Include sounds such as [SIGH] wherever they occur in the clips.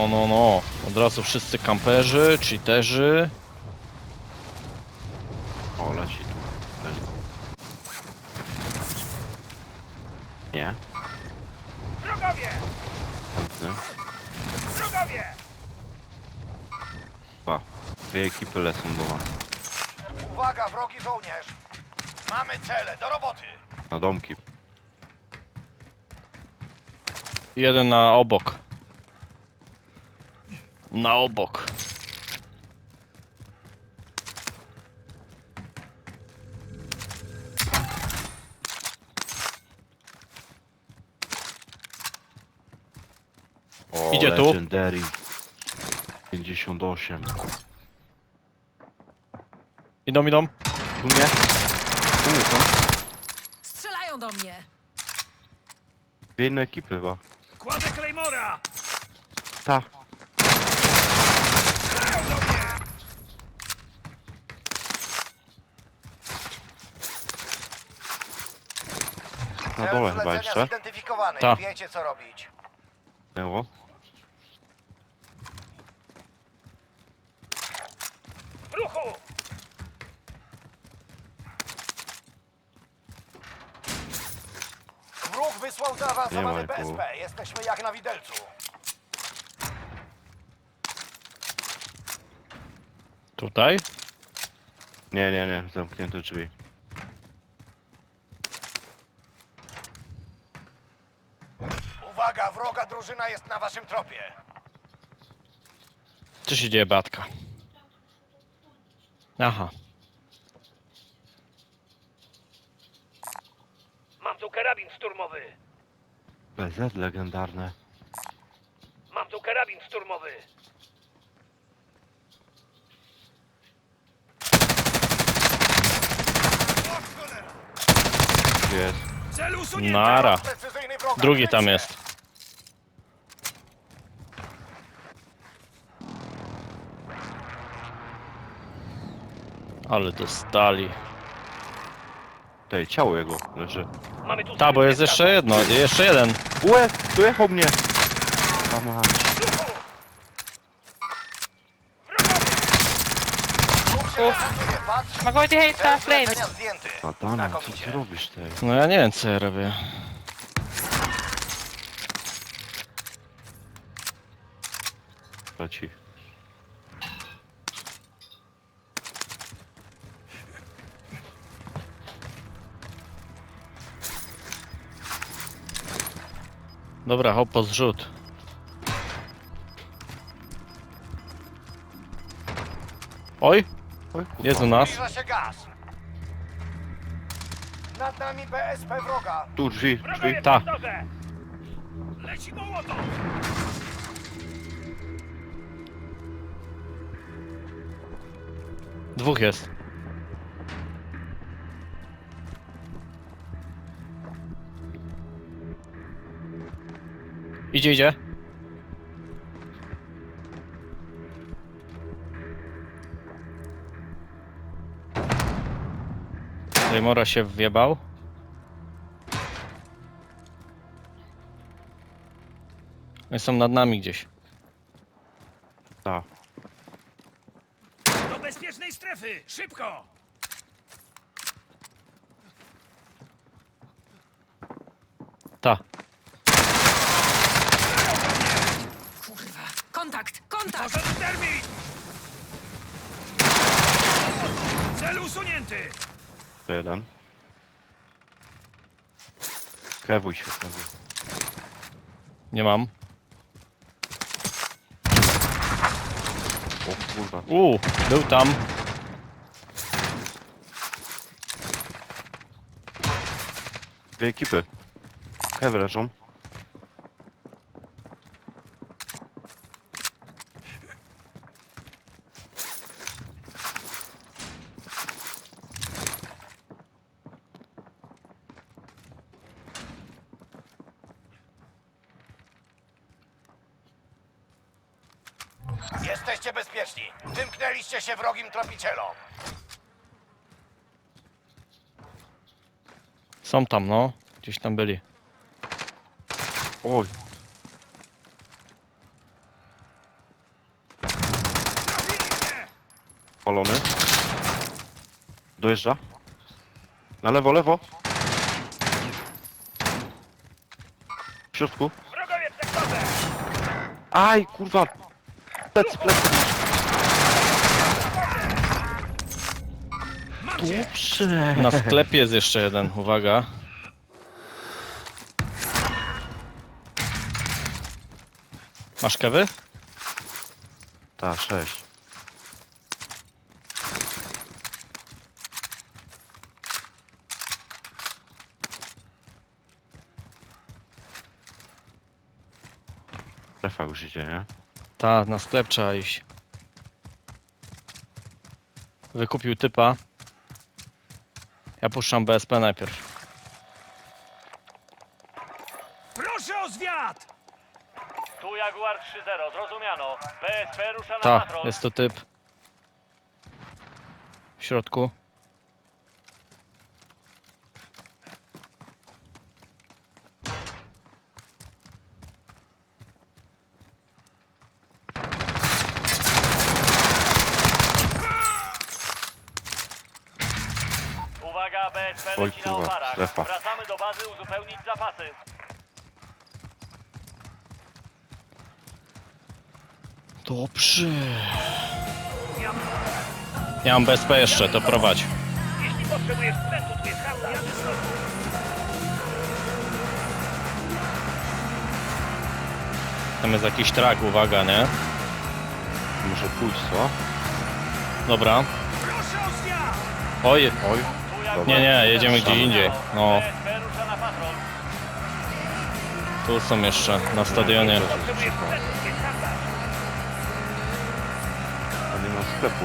No, no, no. Od razu wszyscy kamperzy, cheaterzy. O, leci tu. Leci. Nie. Wrogowie! Chętny. Wrogowie! Dwa. Dwie ekipy lecą do was. Uwaga, wrogi żołnierz! Mamy cele, do roboty! Na domki. Jeden na obok. Na obok. O, Idzie tu. Legendary. 58. Idą, idą. Tu nie? Tu nie są. Strzelają do mnie! Dwie inne ekipy chyba. Kładę Claymora! Ta. Na dole chyba jeszcze. zidentyfikowany, Ta. wiecie co robić. Było. W ruchu! Wróg wysłał Nie zaawansowany ma tu. BSP. Jesteśmy jak na widelcu. Tutaj. Nie, nie, nie. Zamknięte drzwi. Uwaga, wroga drużyna jest na waszym tropie. Co się dzieje, Batka? Aha. Mam tu karabin szturmowy. BZ legendarne. Mam tu karabin szturmowy. Tu jest. Cel usunięty! Nara. Precyzyjny wroga. Drugi tam jest. Ale dostali. Tutaj ciało jego leży. Mamy tu Ta, bo jest jeszcze jedno, jeszcze jeden. Łe! Dojechał mnie! A Cel staaf flames. zlecenia zdjęty. Satana, co ty robisz tej? No ja nie wiem co ja robię. Leci. Dobra, hop, po zrzut. Oj, Oj, jest u nas. Zbliża się gaz. Nad nami BSP wroga. Tu drzwi, drzwi. Ta. Leci mołotow. Dwóch jest. Idzie, idzie. Claymora się wjebał. Oni są nad nami gdzieś. Ta. Do bezpiecznej strefy! Szybko! Kontakt! Kontakt! Poszedł termin! Cel usunięty! To jeden. Kewuj się, kewuj. Nie mam. O kurwa. Uuu, był tam. Dwie ekipy. Kewy leżą. Się wrogim tropicielom. Są tam, no. Gdzieś tam byli. Oj. Polony. Dojeżdża. Na lewo, lewo. W środku. Aj, kurwa. Plecy, plecy. Dobrze. Na sklepie jest jeszcze jeden, uwaga. Masz kewy? Ta, sześć. Strefa już idzie, nie? Ta, na sklep trzeba iść. Wykupił typa. Ja puszczam BSP najpierw. Proszę o zwiat! Tu Jaguar 3-0, zrozumiano. BSP rusza na Ta, patrol. jest to typ. W środku. Uwaga, BSP Oj, kurwa. Wracamy do bazy uzupełnić zapasy. Dobrze. Ja mam BSP jeszcze, to prowadź. Jeśli potrzebujesz sprzętu, tu jest handlarz. Tam jest jakiś trak, uwaga, nie? Muszę pójść, co? Dobra. Proszę o zwiat! Oj, Oj. Nie, nie, 3-0, jedziemy gdzie indziej. No, BSP rusza na patrol. tu są jeszcze, na stadionie. A nie ma sklepu.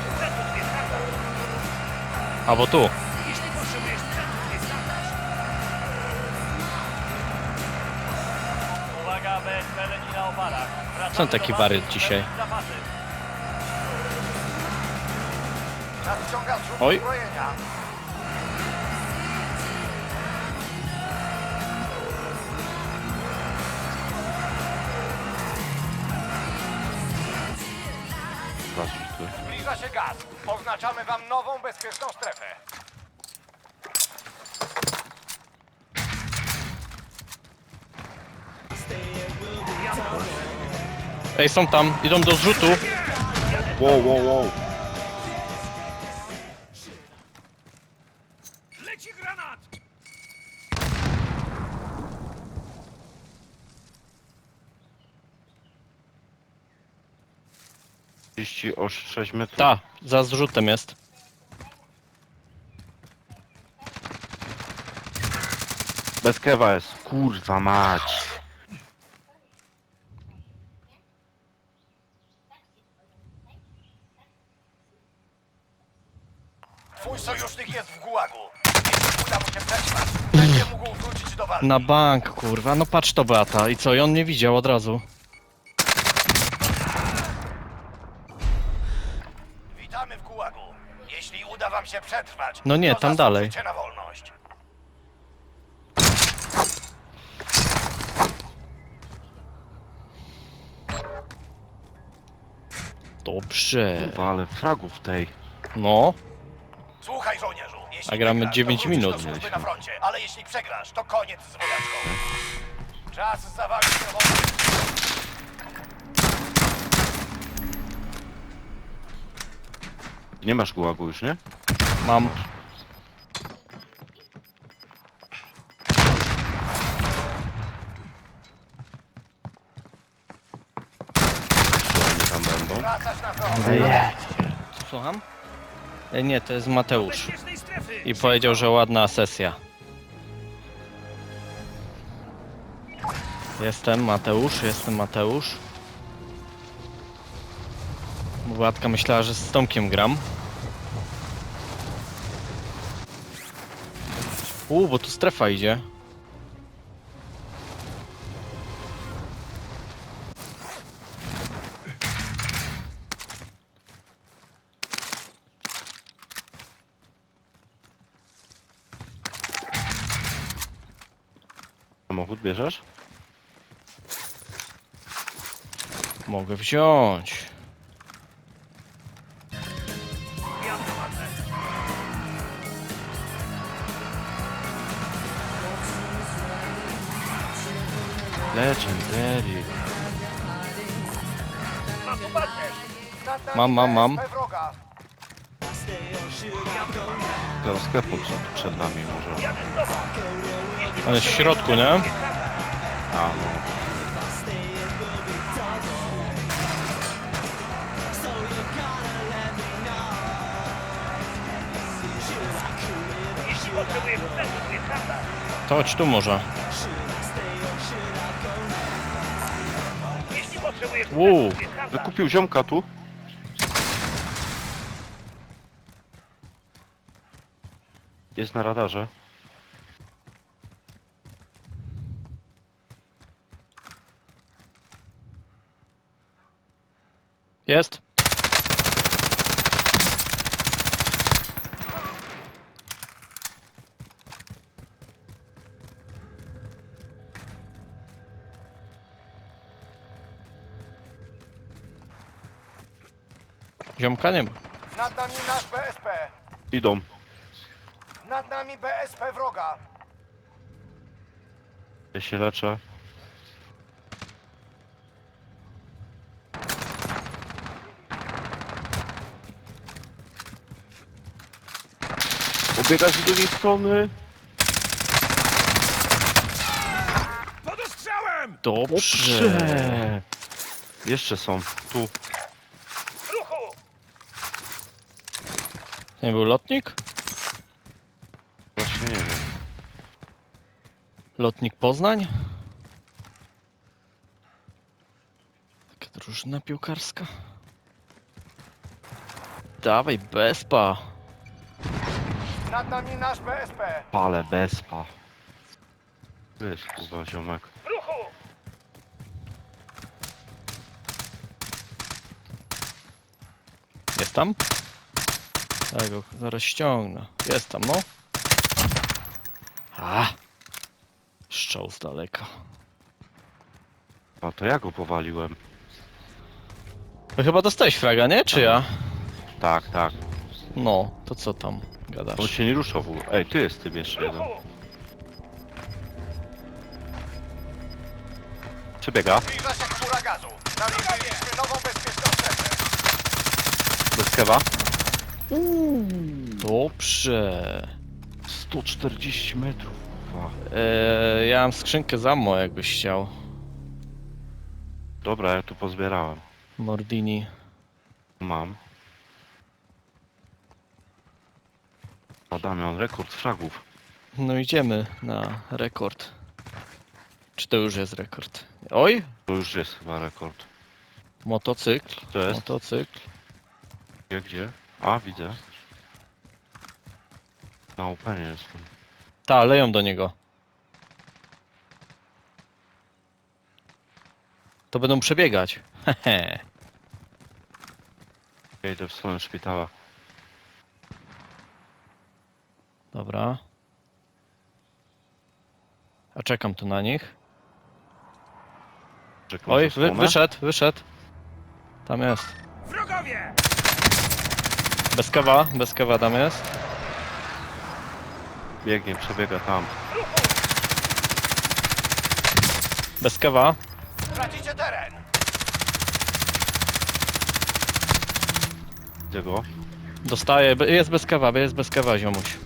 Sprzętu, tu jest handlarz. A bo Nadciąga zrzut Oj. rzuty. Zbliża się gaz. Oznaczamy wam nową, bezpieczną strefę. Ej, są tam, idą do zrzutu. Wow, wow, wow. Trzydzieści o 6 metrów. Ta, za zrzutem jest. Bez kewa jest. Kurwa mać. Twój sojusznik jest w gułagu. Jeśli uda mu się przetrwać, będzie mógł wrócić do walki. Na bank, kurwa. No patrz to Beata. I co, i on nie widział od razu. Się przetrwać, No nie, to tam dalej. zasłużycie na wolność. Dobrze. Kurwa, ale fragów tej. No, Słuchaj, żołnierzu. Jeśli A gramy wygrasz, 9 to wrócisz minut do służby mieliśmy. na froncie, ale jeśli przegrasz, to koniec z wojaczką. Czas zawalić. Nie masz gułagu już, nie? Mam. Tam będą. Front. Słucham? E, Nie, to jest Mateusz. I powiedział, że ładna sesja. Jestem Mateusz, jestem Mateusz. Władka myślała, że z Tomkiem gram. U, bo tu strefa idzie. Samochód bierzesz? Mogę wziąć. Legendary. Mam Mam, mam. Teraz sklepu przed, przed nami może. On jest w środku, nie? A no. To chodź tu może. Handlarz. Wykupił ziomka tu. Jest na radarze. Jest. Ziomka nie ma. Nad nami nasz BSP. Idą. Nad nami BSP wroga. Ja się leczę. Obiegać z drugiej strony. Pod ostrzałem! Dobrze. Jeszcze są. Tu. Ruchu! Nie był lotnik? Właśnie nie wiem. Lotnik Poznań? Taka drużyna piłkarska. Dawaj, bezpa. Nad nami nasz BSP. Pale bezpa. Jest kurwa ziomek. Ruchu! Jest tam? Ja go zaraz ściągnę. Jest tam, no. A! Szczał z daleka. A to ja go powaliłem. No chyba dostałeś fraga, nie? Czy ja? Tak, tak. No, to co tam On gadasz? się nie ruszał w ogóle. Ej, ty jest tym jeszcze jeden. Przebiega. Zbliża się chmura gazu. Namierzyliśmy nową bezpieczną strefę. Bez kewa. Dobrze. 140 metrów. Kurwa. Eee, ja mam skrzynkę za ammo, jakbyś chciał. Dobra, ja tu pozbierałem. Mordini. Mam. A Damian, rekord fragów. No idziemy na rekord. Czy to już jest rekord? Oj! To już jest chyba rekord. Motocykl. To jest? Motocykl. Gdzie, gdzie? A, widzę. Na openie jestem. Ta, leją do niego. To będą przebiegać. Hehe. [LAUGHS] Ja idę w stronę szpitala. Dobra. A czekam tu na nich. Czekam Oj, za wy, stronę. wyszedł, wyszedł. Tam jest. Wrogowie! Bez kawa, bez kawa tam jest. Biegnie, przebiega tam. Bez kawa. Tracicie teren. Widzę go. Dostaje, be- jest bez kawa, jest bez kawa, ziomuś.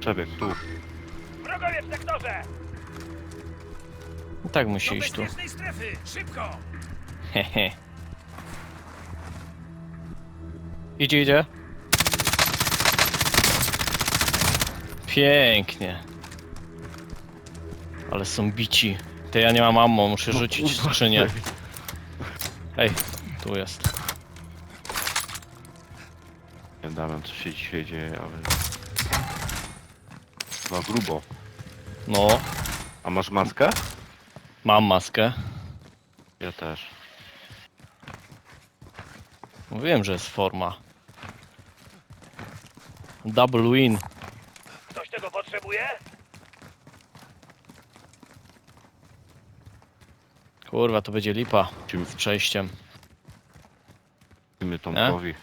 Przebieg tu. Wrogowie w sektorze! I tak musi iść tu. bezpiecznej strefy! Szybko! Hehe. Idzie, idzie. Pięknie. Ale są bici. Ty ja nie mam ammo, muszę rzucić kurwa. skrzynię. Ej, tu jest. Nie Damian, co się dzisiaj dzieje, ale... No grubo. No, A masz maskę? mam maskę. Ja też. Mówiłem, że jest forma. Double win. Ktoś tego potrzebuje? Kurwa, to będzie lipa Czym z przejściem. my Tomkowi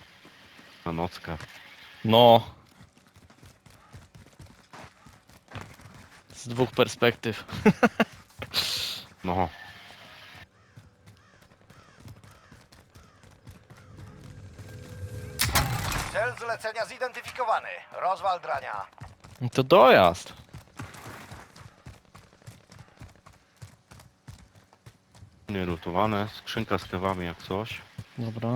na nockę. No. Z dwóch perspektyw. [LAUGHS] No. Cel zlecenia zidentyfikowany. Rozwal drania. To dojazd. Nielutowane. Skrzynka z kewami jak coś. Dobra.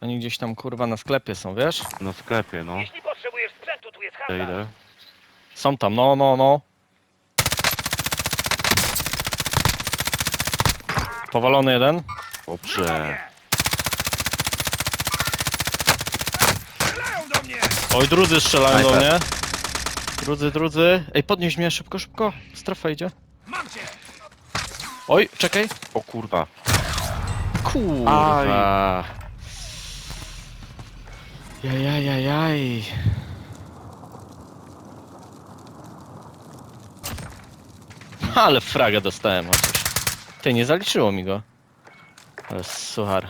Oni gdzieś tam kurwa na sklepie są, wiesz? Na sklepie, no. Jeśli potrzebujesz sprzętu, tu jest Ja handlarz. idę. Są tam, no, no, no. Powalony jeden. Dobrze. Strzelają do mnie! Oj, drudzy strzelają do Snajper. mnie. Drudzy, drudzy. Ej, podnieś mnie szybko, szybko. Strefa idzie. Mam cię! Oj, czekaj. O kurwa. Kurwa. Jajajajaj. Ale fragę dostałem chociaż. Ty, nie zaliczyło mi go. Ale suchar.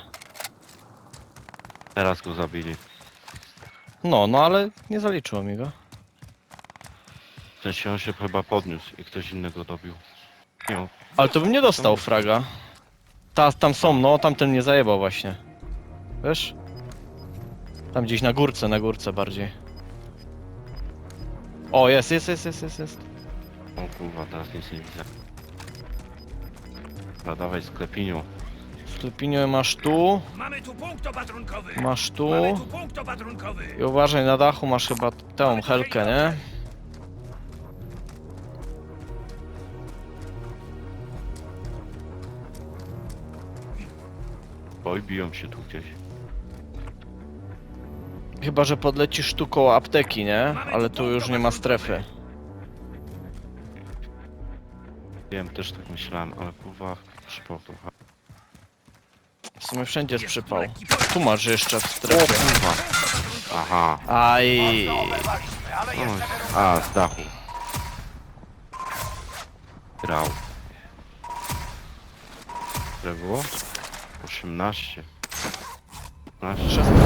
Teraz go zabili. No, no ale nie zaliczyło mi go. W sensie on się chyba podniósł i ktoś innego dobił. Nie Ale to bym nie dostał fraga. Ta, tam są, no, tamten nie zajebał właśnie. Wiesz? Tam gdzieś na górce, na górce bardziej. O, jest, jest, jest, jest, jest, jest. O kurwa, teraz nic nie widzę. Dobra, dawaj sklepiniu. W sklepiniu masz tu, Mamy tu punkt opatrunkowy! masz tu. Mamy tu punkt opatrunkowy! I uważaj, na dachu masz chyba tę helkę, nie? Oj, biją się tu gdzieś. Chyba, że podlecisz tu koło apteki, nie? Ale tu już nie ma strefy. Wiem, też tak myślałem, ale kurwa, przypał trochę. W sumie wszędzie jest przypał. Tu masz jeszcze w strefie. Aha. Aj. Oj. A, z dachu. Grał. Ile było? 18. 15.